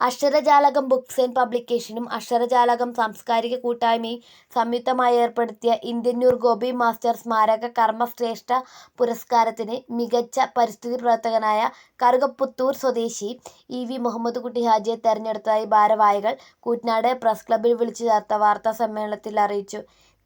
Aksharajalakam books and പബ്ലിക്കേഷനും Aksharajalakam സാംസ്കാരിക കൂട്ടായ്മയും സംയുക്തമായി ഏർപ്പെടുത്തിയ ഇന്ത്യന്നൂർ ഗോപി മാസ്റ്റർ സ്മാരക കർമ്മശ്രേഷ്ഠ പുരസ്കാരത്തിന് മികച്ച പരിസ്ഥിതി പ്രവർത്തകനായ കറുകപ്പുത്തൂർ സ്വദേശി ഇ വി മുഹമ്മദ് കുട്ടി ഹാജിയെ തെരഞ്ഞെടുത്തതായി ഭാരവാഹികൾ കൂറ്റനാട് പ്രസ് ക്ലബ്ബിൽ വിളിച്ചു ചേർത്ത വാർത്താ സമ്മേളനത്തിൽ അറിയിച്ചു.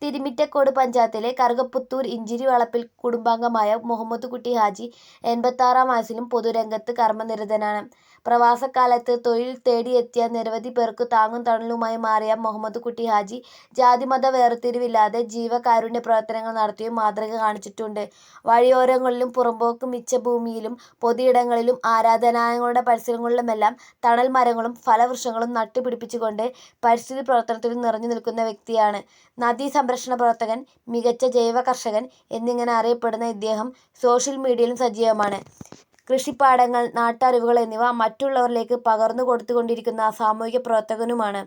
തിരുമിറ്റക്കോട് പഞ്ചായത്തിലെ കറുകപ്പുത്തൂർ ഇഞ്ചിരി വളപ്പിൽ കുടുംബാംഗമായ മുഹമ്മദ് കുട്ടി ഹാജി എൺപത്താറാം വയസ്സിലും പൊതുരംഗത്ത് കർമ്മനിരതനാണ്. പ്രവാസകാലത്ത് തൊഴിൽ തേടിയെത്തിയ നിരവധി പേർക്ക് താങ്ങും തണലുമായി മാറിയ മുഹമ്മദ് കുട്ടി ഹാജി ജാതിമത വേർതിരിവില്ലാതെ ജീവകാരുണ്യ പ്രവർത്തനങ്ങൾ നടത്തിയും മാതൃക കാണിച്ചിട്ടുണ്ട്. വഴിയോരങ്ങളിലും പുറമ്പോക്ക് മിച്ചഭൂമിയിലും പൊതുയിടങ്ങളിലും ആരാധനാലയങ്ങളുടെ പരിസരങ്ങളിലുമെല്ലാം തണൽ മരങ്ങളും ഫലവൃക്ഷങ്ങളും നട്ടുപിടിപ്പിച്ചുകൊണ്ട് പരിസ്ഥിതി പ്രവർത്തനത്തിൽ നിറഞ്ഞു നിൽക്കുന്ന വ്യക്തിയാണ്. നദീ സംരക്ഷണ പ്രവർത്തകൻ, മികച്ച ജൈവ കർഷകൻ എന്നിങ്ങനെ അറിയപ്പെടുന്ന ഇദ്ദേഹം സോഷ്യൽ മീഡിയയിലും സജീവമാണ്. കൃഷിപ്പാടങ്ങൾ നാട്ടറിവുകൾ എന്നിവ മറ്റുള്ളവരിലേക്ക് പകർന്നു കൊടുത്തുകൊണ്ടിരിക്കുന്ന സാമൂഹിക പ്രവർത്തകനുമാണ്.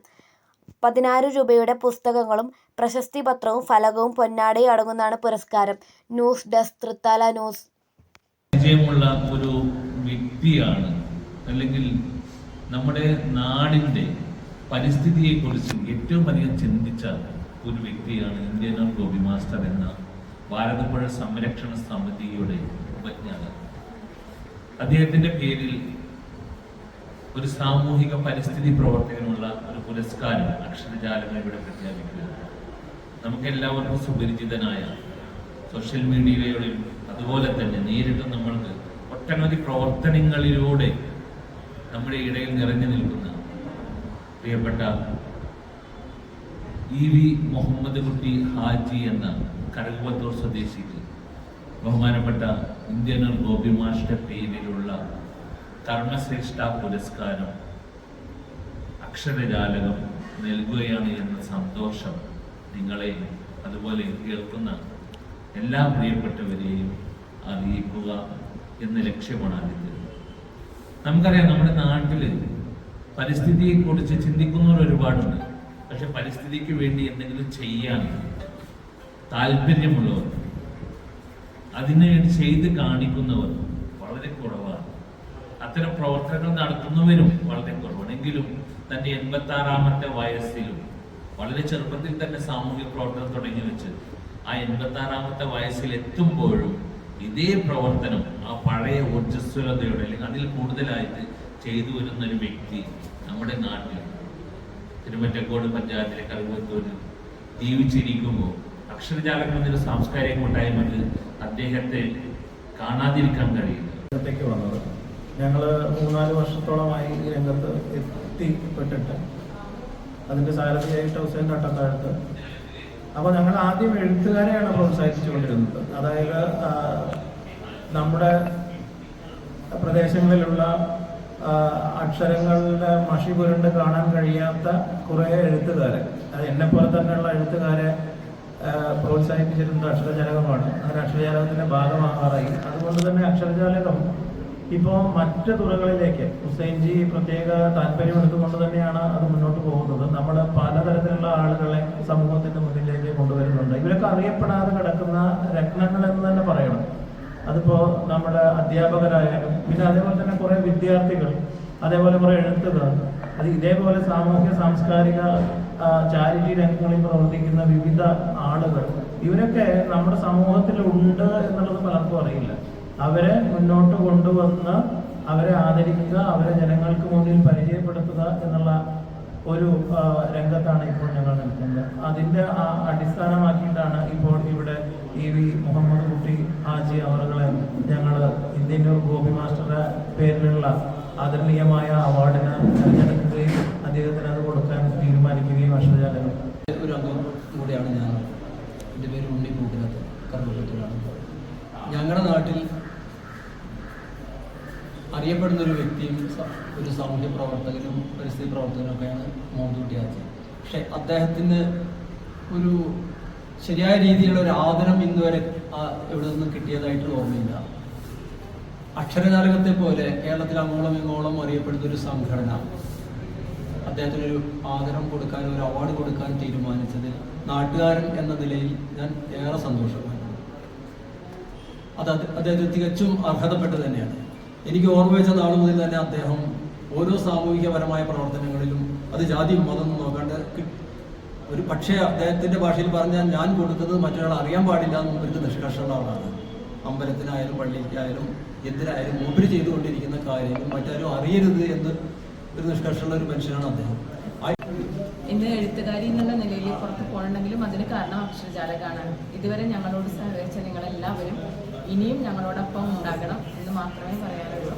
പതിനായിരം രൂപയുടെ പുസ്തകങ്ങളും പ്രശസ്തി പത്രവും ഫലകവും പൊന്നാടയും അടങ്ങുന്നതാണ് പുരസ്കാരം. ന്യൂസ് ഡെസ്ക് തൃത്താല ന്യൂസ് പരിചയമുള്ള ഒരു വ്യക്തിയാണ് അല്ലെങ്കിൽ നമ്മുടെ നാടിന്റെ പരിസ്ഥിതിയെക്കുറിച്ച് ഏറ്റവും അധികം ചിന്തിച്ച ഒരു വ്യക്തിയാണ് ഇന്ത്യൻ ഗോപി മാസ്റ്റർ എന്ന ഭാരതപ്പുഴ സംരക്ഷണ സമിതിയുടെ ഉപജ്ഞാനം അദ്ദേഹത്തിന്റെ പേരിൽ ഒരു സാമൂഹിക പരിസ്ഥിതി പ്രവർത്തകനുള്ള ഒരു പുരസ്കാരം അക്ഷരജാലങ്ങൾ ഇവിടെ പ്രഖ്യാപിക്കുക നമുക്ക് എല്ലാവർക്കും സുപരിചിതനായ സോഷ്യൽ മീഡിയയിലും അതുപോലെ തന്നെ നേരിട്ട് നമ്മൾക്ക് ഒട്ടനവധി പ്രവർത്തനങ്ങളിലൂടെ നമ്മുടെ ഇടയിൽ നിറഞ്ഞു നിൽക്കുന്ന പ്രിയപ്പെട്ട ഇ വി മുഹമ്മദ് കുട്ടി ഹാജി എന്ന കരകുവത്തൂർ സ്വദേശിക്ക് ബഹുമാനപ്പെട്ട ഇന്ത്യൻ ഗോപി മാഷിന്റെ പേരിലുള്ള കർമ്മശ്രേഷ്ഠ പുരസ്കാരം അക്ഷരജാലകം നൽകുകയാണ് എന്ന സന്തോഷം നിങ്ങളെ അതുപോലെ കേൾക്കുന്ന എല്ലാ പ്രിയപ്പെട്ടവരെയും അറിയിക്കുക എന്ന ലക്ഷ്യമാണ് നമുക്കറിയാം നമ്മുടെ നാട്ടിൽ പരിസ്ഥിതിയെക്കുറിച്ച് ചിന്തിക്കുന്നവർ ഒരുപാടുണ്ട്. പക്ഷെ പരിസ്ഥിതിക്ക് വേണ്ടി എന്തെങ്കിലും ചെയ്യാൻ താല്പര്യമുള്ളവർ അതിനു വേണ്ടി ചെയ്ത് കാണിക്കുന്നവർ വളരെ കുറവാണ്. അത്തരം പ്രവർത്തനങ്ങൾ നടത്തുന്നവരും വളരെ കുറവാണ്. എങ്കിലും തന്റെ എൺപത്തി ആറാമത്തെ വയസ്സിലും വളരെ ചെറുപ്പത്തിൽ തന്നെ സാമൂഹ്യ പ്രവർത്തനം തുടങ്ങി വെച്ച് ആ എൺപത്തി ആറാമത്തെ വയസ്സിൽ എത്തുമ്പോഴും ഇതേ പ്രവർത്തനം ആ പഴയ ഊർജസ്വലതയോടെ അല്ലെങ്കിൽ അതിൽ കൂടുതലായിട്ട് ചെയ്തു വരുന്ന ഒരു വ്യക്തി നമ്മുടെ നാട്ടിൽ തിരുമറ്റക്കോട് പഞ്ചായത്തിലെ കറുവത്തൂരിൽ ജീവിച്ചിരിക്കുമ്പോൾ അക്ഷരജാലങ്ങളുടെ സാംസ്കാരിക കൂട്ടായ്മക്ക് അദ്ദേഹത്തെ കാണാതിരിക്കാൻ കഴിയില്ല. വന്നത്. ഞങ്ങൾ മൂന്നാൽ വർഷത്തോളമായി രംഗത്ത് എത്തിപ്പെട്ടിട്ട് അതിന്റെ സാരഥിയായിട്ട് ഹുസൈൻ തട്ടത്താഴത്ത് അപ്പോൾ ഞങ്ങൾ ആദ്യം എഴുത്തുകാരെയാണ് പ്രോത്സാഹിപ്പിച്ചുകൊണ്ടിരുന്നത്. അതായത് നമ്മുടെ പ്രദേശങ്ങളിലുള്ള അക്ഷരങ്ങളുടെ മഷി പുരണ്ട് കാണാൻ കഴിയാത്ത കുറേ എഴുത്തുകാരെ. അത് എന്നെപ്പോലെ തന്നെയുള്ള എഴുത്തുകാരെ പ്രോത്സാഹിപ്പിച്ചിരുന്നത് അക്ഷരജാലകമാണ്. അങ്ങനെ അക്ഷരജാലകത്തിന്റെ ഭാഗമാകാറായി. അതുകൊണ്ട് തന്നെ അക്ഷരജാലകം ഇപ്പോൾ മറ്റ് തുറകളിലേക്ക് ഹുസൈൻജി പ്രത്യേക താല്പര്യം എടുത്തുകൊണ്ട് തന്നെയാണ് അത് മുന്നോട്ട് പോകുന്നത്. നമ്മൾ പലതരത്തിലുള്ള ആളുകളെ സമൂഹത്തിന്റെ മുന്നിലേക്ക് കൊണ്ടുവരുന്നുണ്ട്. ഇവരൊക്കെ അറിയപ്പെടാതെ കിടക്കുന്ന രത്നങ്ങൾ അതിപ്പോ നമ്മുടെ അധ്യാപകരായാലും പിന്നെ അതേപോലെ തന്നെ കുറെ വിദ്യാർത്ഥികൾ അതേപോലെ കുറെ എഴുത്തുകാർ അത് ഇതേപോലെ സാമൂഹ്യ സാംസ്കാരിക ചാരിറ്റി രംഗങ്ങളിൽ പ്രവർത്തിക്കുന്ന വിവിധ ആളുകൾ ഇവരൊക്കെ നമ്മുടെ സമൂഹത്തിൽ ഉണ്ട് എന്നുള്ളത് പലർക്കും അറിയില്ല. അവരെ മുന്നോട്ട് കൊണ്ടുവന്ന് അവരെ ആദരിക്കുക അവരെ ജനങ്ങൾക്ക് മുന്നിൽ പരിചയപ്പെടുത്തുക എന്നുള്ള ഒരു രംഗത്താണ് ഇപ്പോൾ ഞങ്ങൾ നിൽക്കുന്നത്. ആ അടിസ്ഥാനമാക്കിയിട്ടാണ് ഇപ്പോൾ ഇവിടെ ഇ വി മുഹമ്മദ് കുട്ടി ഹാജി അവറുകളെ ഞങ്ങൾ ഇന്ത്യൻ ഗോപി മാസ്റ്ററുടെ പേരിലുള്ള ആദരണീയമായ അവാർഡിന് തിരഞ്ഞെടുക്കുകയും അദ്ദേഹത്തിന് അത് കൊടുക്കാൻ തീരുമാനിക്കുകയും അക്ഷരജാലകം. ഒരു അംഗം കൂടിയാണ് ഞാൻ. എന്റെ പേര് ഉണ്ണി കൂട്ടിനകത്ത് കർമ്മത്തിലാണ് ഞങ്ങളുടെ നാട്ടിൽ അറിയപ്പെടുന്ന ഒരു വ്യക്തിയും ഒരു സാമൂഹ്യ പ്രവർത്തകനും പരിസ്ഥിതി പ്രവർത്തകനും ഒക്കെയാണ് മോന്തുട്ടി ആച്ചി പക്ഷെ അദ്ദേഹത്തിന് ഒരു ശരിയായ രീതിയിലുള്ള ഒരു ആദരം ഇന്നുവരെ വരെ എവിടെ നിന്നും കിട്ടിയതായിട്ട് ഓർമ്മയില്ല. അക്ഷരജാലകത്തെ പോലെ കേരളത്തിൽ അങ്ങോളം ഇങ്ങോളം അറിയപ്പെടുന്ന ഒരു സംഘടന. അദ്ദേഹത്തിന് ഒരു ആദരം കൊടുക്കാൻ ഒരു അവാർഡ് കൊടുക്കാൻ തീരുമാനിച്ചത് നാട്ടുകാരൻ എന്ന നിലയിൽ ഞാൻ ഏറെ സന്തോഷമാണ് അത് അദ്ദേഹത്തിന് തികച്ചും അർഹതപ്പെട്ടത് തന്നെയാണ്. എനിക്ക് ഓർമ്മ വെച്ച നാൾ മുതൽ തന്നെ അദ്ദേഹം ഓരോ സാമൂഹികപരമായ പ്രവർത്തനങ്ങളിലും അത് ജാതി മതം ഒരു പക്ഷേ അദ്ദേഹത്തിന്റെ ഭാഷയിൽ പറഞ്ഞാൽ ഞാൻ കൊടുത്തത് മറ്റൊരാൾ അറിയാൻ പാടില്ല എന്ന് മൂപ്പർക്ക് നിഷ്കർഷമുള്ള ആളാണ് അമ്പലത്തിനായാലും പള്ളിക്കായാലും എന്തിനായാലും മൂപ്പര് ചെയ്തുകൊണ്ടിരിക്കുന്ന കാര്യങ്ങൾ മറ്റാരും അറിയരുത് എന്ന് ഒരു നിഷ്കർഷമുള്ള ഒരു മനുഷ്യനാണ് അദ്ദേഹം. ഇന്ന് എഴുത്തുകാരി എന്നുള്ള നിലയിൽ പുറത്ത് പോകണമെങ്കിലും അതിന് കാരണം അക്ഷരജാലകാണ് ഇതുവരെ ഞങ്ങളോട് സഹകരിച്ച നിങ്ങളെല്ലാവരും ഇനിയും ഞങ്ങളോടൊപ്പം ഉണ്ടാകണം എന്ന് മാത്രമേ പറയാനുള്ളൂ.